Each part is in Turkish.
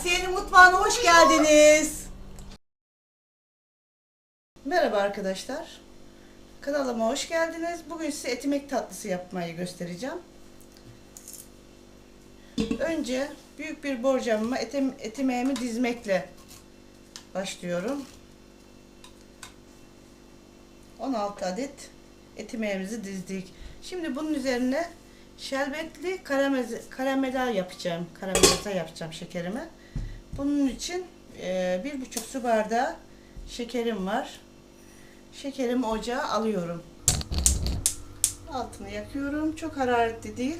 Asiye'nin mutfağına hoş geldiniz. Merhaba arkadaşlar. Kanalıma hoş geldiniz. Bugün size etimek tatlısı yapmayı göstereceğim. Önce büyük bir borcamıma etim, etimeğimi dizmekle başlıyorum. 16 adet etimeğimizi dizdik. Şimdi bunun üzerine şerbetli karamelize, karamel yapacağım. Karamelize yapacağım şekerimi. Bunun için e, bir buçuk su bardağı şekerim var. Şekerimi ocağa alıyorum. Altını yakıyorum. Çok hararetli değil.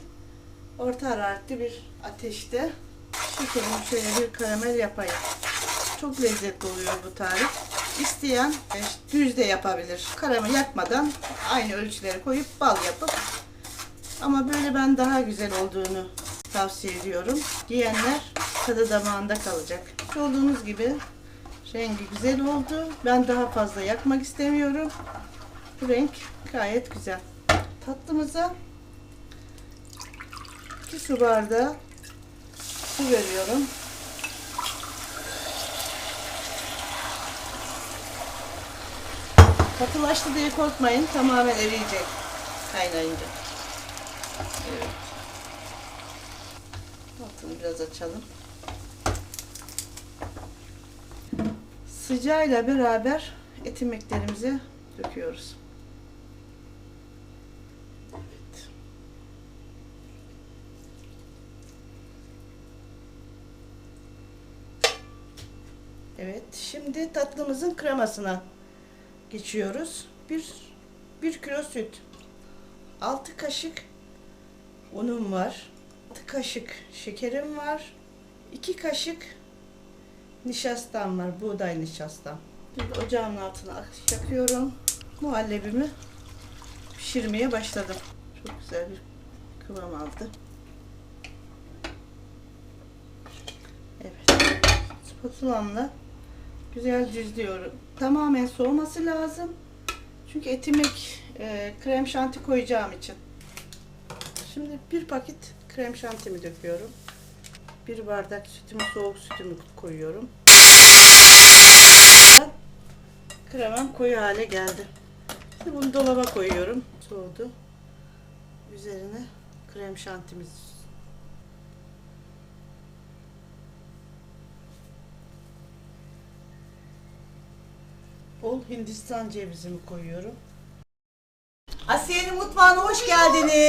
Orta hararetli bir ateşte şekerimi şöyle bir karamel yapayım. Çok lezzetli oluyor bu tarif. İsteyen e, düz de yapabilir. Karamel yakmadan aynı ölçüleri koyup bal yapıp ama böyle ben daha güzel olduğunu tavsiye ediyorum. Diyenler tadı damağında kalacak. Gördüğünüz gibi rengi güzel oldu. Ben daha fazla yakmak istemiyorum. Bu renk gayet güzel. Tatlımıza 2 su bardağı su veriyorum. Katılaştı diye korkmayın. Tamamen eriyecek kaynayınca. Evet. Altını biraz açalım. Sıcağıyla beraber etimeklerimizi döküyoruz. Evet. Şimdi tatlımızın kremasına geçiyoruz. Bir, bir kilo süt. 6 kaşık unum var. 6 kaşık şekerim var. 2 kaşık nişastam var. Buğday nişastam. Şimdi ocağın altına yakıyorum. Muhallebimi pişirmeye başladım. Çok güzel bir kıvam aldı. Evet. Spatulamla güzel düzlüyorum. Tamamen soğuması lazım. Çünkü etimek e, krem şanti koyacağım için. Şimdi bir paket krem şantimi döküyorum. Bir bardak sütümü, soğuk sütümü koyuyorum. Kremem koyu hale geldi. Şimdi bunu dolaba koyuyorum. Soğudu. Üzerine krem şantimiz bol hindistan cevizimi koyuyorum. Asiye'nin mutfağına hoş geldiniz.